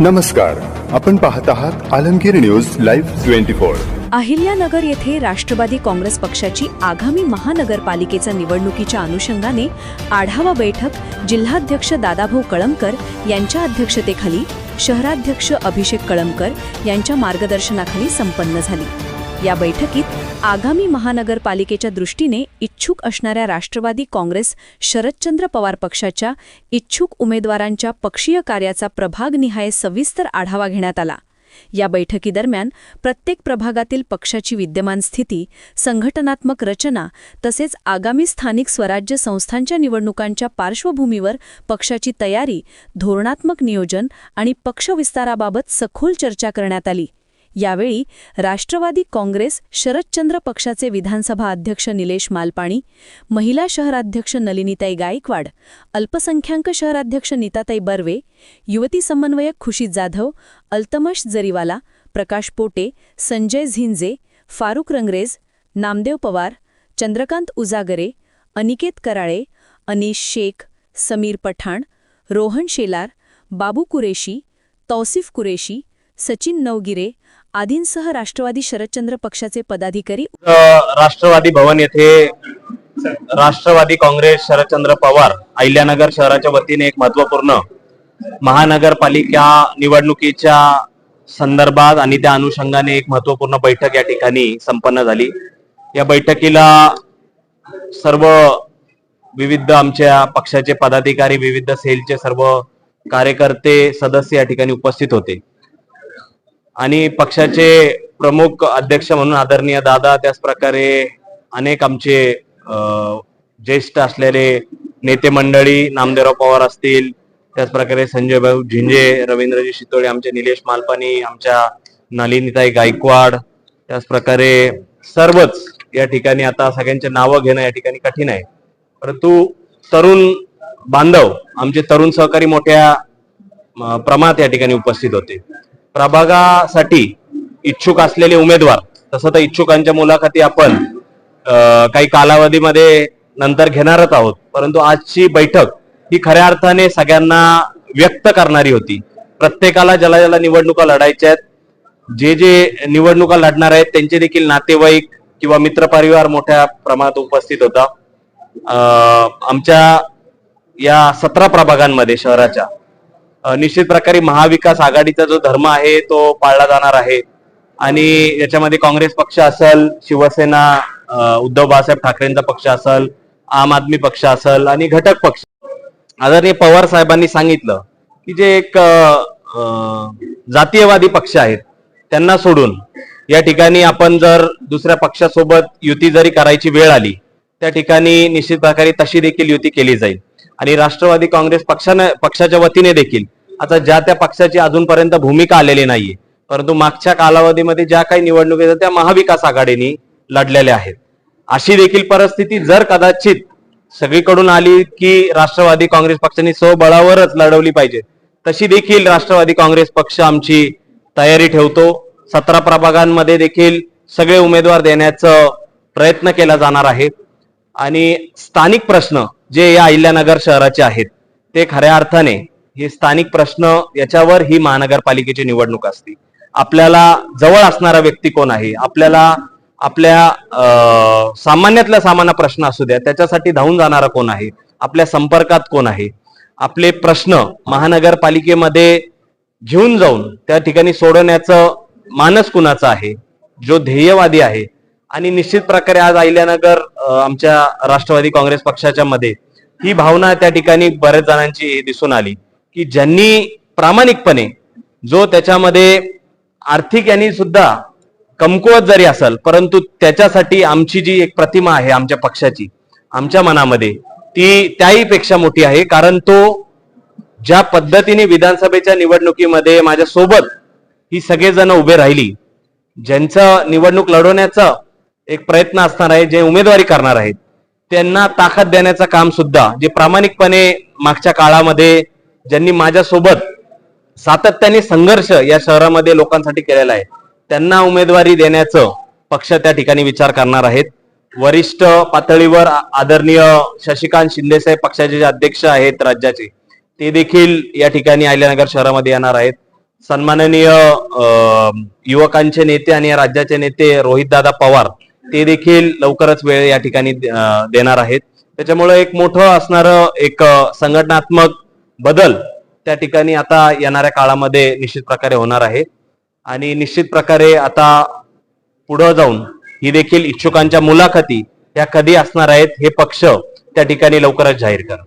नमस्कार. आपण पाहत आहात Alamgir news live twenty four. Ahilyanagar येथे राष्ट्रवादी काँग्रेस पक्षाची आगामी महानगरपालिकेच्या निवडणुकीच्या अनुषंगाने आढावा बैठक जिल्हाध्यक्ष दादाभाऊ कळमकर यांच्या अध्यक्षतेखाली शहराध्यक्ष अभिषेक कळमकर यांच्या मार्गदर्शनाखाली संपन्न झाली. या बैठकीत आगामी महानगरपालिकेच्या दृष्टीने इच्छुक असणाऱ्या राष्ट्रवादी काँग्रेस शरदचंद्र पवार पक्षाच्या इच्छुक उमेदवारांच्या पक्षीय कार्याचा प्रभागनिहाय सविस्तर आढावा घेण्यात आला. या बैठकीदरम्यान प्रत्येक प्रभागातील पक्षाची विद्यमान स्थिती संघटनात्मक रचना तसेच आगामी स्थानिक स्वराज्य संस्थांच्या निवडणुकांच्या पार्श्वभूमीवर पक्षाची तयारी धोरणात्मक नियोजन आणि पक्षविस्ताराबाबत सखोल चर्चा करण्यात आली. यावेळी राष्ट्रवादी काँग्रेस शरदचंद्र पक्षाचे विधानसभा अध्यक्ष निलेश मालपाणी महिला शहराध्यक्ष नलिनीताई गायकवाड अल्पसंख्याक शहराध्यक्ष नीताताई बर्वे युवती समन्वयक खुशी जाधव अल्तमश जरीवाला प्रकाश पोटे संजय झिंजे फारुख रंगरेज नामदेव पवार चंद्रकांत उजागरे अनिकेत कराळे अनीश शेख समीर पठाण रोहन शेलार बाबू कुरेशी तौसिफ कुरेशी सचिन नवगिरे आदींसह राष्ट्रवादी शरदचंद्र पक्षाचे पदाधिकारी राष्ट्रवादी भवन येथे राष्ट्रवादी काँग्रेस शरदचंद्र पवार अहिल्यानगर शहराच्या वतीने एक महत्त्वपूर्ण महानगरपालिका निवडणुकीच्या संदर्भात आणि त्या अनुषंगाने एक महत्त्वपूर्ण बैठक या ठिकाणी संपन्न झाली. या बैठकीला सर्व विविध आमच्या पक्षाचे पदाधिकारी विविध सेलचे सर्व कार्यकर्ते सदस्य या ठिकाणी उपस्थित होते. आणि पक्षाचे प्रमुख अध्यक्ष म्हणून आदरणीय दादा त्याच प्रकारे अनेक आमचे ज्येष्ठ असलेले नेते मंडळी नामदेवराव पवार असतील त्याच प्रकारे संजय भाऊ झिंजे रवींद्रजी शितोळे आमचे निलेश मालपानी आमच्या नलिनीताई गायकवाड त्याच प्रकारे सर्वच या ठिकाणी आता सगळ्यांचे नावं घेणं या ठिकाणी कठीण आहे. परंतु तरुण बांधव आमचे तरुण सहकारी मोठ्या प्रमाणात या ठिकाणी उपस्थित होते. प्रभागासाठी इच्छुक असलेले उमेदवार तसं तर इच्छुकांच्या मुलाखती आपण काही कालावधीमध्ये नंतर घेणारच आहोत. परंतु आजची बैठक ही खऱ्या अर्थाने सगळ्यांना व्यक्त करणारी होती. प्रत्येकाला ज्याला ज्याला निवडणुका लढायच्या आहेत जे जे निवडणुका लढणार आहेत त्यांचे देखील नातेवाईक किंवा मित्रपरिवार मोठ्या प्रमाणात उपस्थित होता. आमच्या या सतरा प्रभागांमध्ये शहराच्या निश्चित प्रकारे महाविकास आघाडीचा जो धर्म आहे तो पाळला जाणार आहे. आणि याच्यामध्ये काँग्रेस पक्ष असेल शिवसेना उद्धव बाळासाहेब ठाकरेंचा पक्ष असेल आम आदमी पक्ष असेल आणि घटक पक्ष. आदरणीय पवार साहेबांनी सांगितलं की जे एक जातीयवादी पक्ष आहेत त्यांना सोडून या ठिकाणी आपण जर दुसऱ्या पक्षासोबत युती जरी करायची वेळ आली त्या ठिकाणी निश्चित प्रकारे तशी देखील युती केली जाईल. आणि राष्ट्रवादी काँग्रेस पक्षाने पक्षाच्या वतीने देखील. आता ज्या त्या पक्षाची अजूनपर्यंत भूमिका आलेली नाहीये. परंतु मागच्या कालावधीमध्ये ज्या काही निवडणुका त्या महाविकास आघाडीने लढलेल्या आहेत. अशी देखील परिस्थिती जर कदाचित सगळीकडून आली की राष्ट्रवादी काँग्रेस पक्षाने स्वबळावरच लढवली पाहिजे तशी देखील राष्ट्रवादी काँग्रेस पक्ष आमची तयारी ठेवतो. सतरा प्रभागांमध्ये देखील सगळे उमेदवार देण्याचं प्रयत्न केला जाणार आहे. आणि स्थानिक प्रश्न जे या अहिल्यानगर शहराचे आहेत ते खऱ्या अर्थाने हे स्थानिक प्रश्न याच्यावर ही महानगरपालिकेची निवडणूक असते. आपल्याला जवळ असणारा व्यक्ती कोण आहे? आपल्याला आपल्या सामान्यातल्या सामान्य प्रश्न असू द्या त्याच्यासाठी धावून जाणारा कोण आहे? आपल्या संपर्कात कोण आहे? आपले प्रश्न महानगरपालिकेमध्ये घेऊन जाऊन त्या ठिकाणी सोडवण्याचं मानस कुणाचं आहे? जो ध्येयवादी आहे आणि निश्चित प्रकारे आज अहिल्यानगर आमच्या राष्ट्रवादी काँग्रेस पक्षाच्या मध्ये ही भावना त्या ठिकाणी बऱ्याच जणांची दिसून आली की ज्यांनी प्रामाणिकपणे जो त्याच्यामध्ये आर्थिक यांनी सुद्धा कमकुवत जरी असेल परंतु त्याच्यासाठी आमची जी एक प्रतिमा आहे आमच्या पक्षाची आमच्या मनामध्ये ती त्याही पेक्षा मोठी आहे. कारण तो ज्या पद्धतीने विधानसभेच्या निवडणुकीमध्ये माझ्या सोबत ही सगळेजण उभे राहिली ज्यांचं निवडणूक लढवण्याचं एक प्रयत्न असणार आहे जे उमेदवारी करणार आहेत. त्यांना ताकद देण्याचं काम सुद्धा जे प्रामाणिकपणे मागच्या काळामध्ये ज्यांनी माझ्यासोबत सातत्याने संघर्ष या शहरामध्ये लोकांसाठी केलेला आहे त्यांना उमेदवारी देण्याचं पक्ष त्या ठिकाणी विचार करणार आहेत. वरिष्ठ पातळीवर आदरणीय शशिकांत शिंदेसाहेब पक्षाचे जे अध्यक्ष आहेत राज्याचे ते देखील या ठिकाणी अहिल्यानगर शहरामध्ये येणार आहेत. सन्माननीय युवकांचे नेते आणि या राज्याचे नेते रोहितदादा पवार ते देखील लवकरच वेळ या ठिकाणी देणार आहेत. त्याच्यामुळे एक मोठं असणारं एक संघटनात्मक बदल त्या ठिकाणी आता येणाऱ्या काळामध्ये निश्चित प्रकारे होणार आहे. आणि निश्चित प्रकारे आता पुढं जाऊन ही देखील इच्छुकांच्या मुलाखती या कधी असणार आहेत हे पक्ष त्या ठिकाणी लवकरच जाहीर करा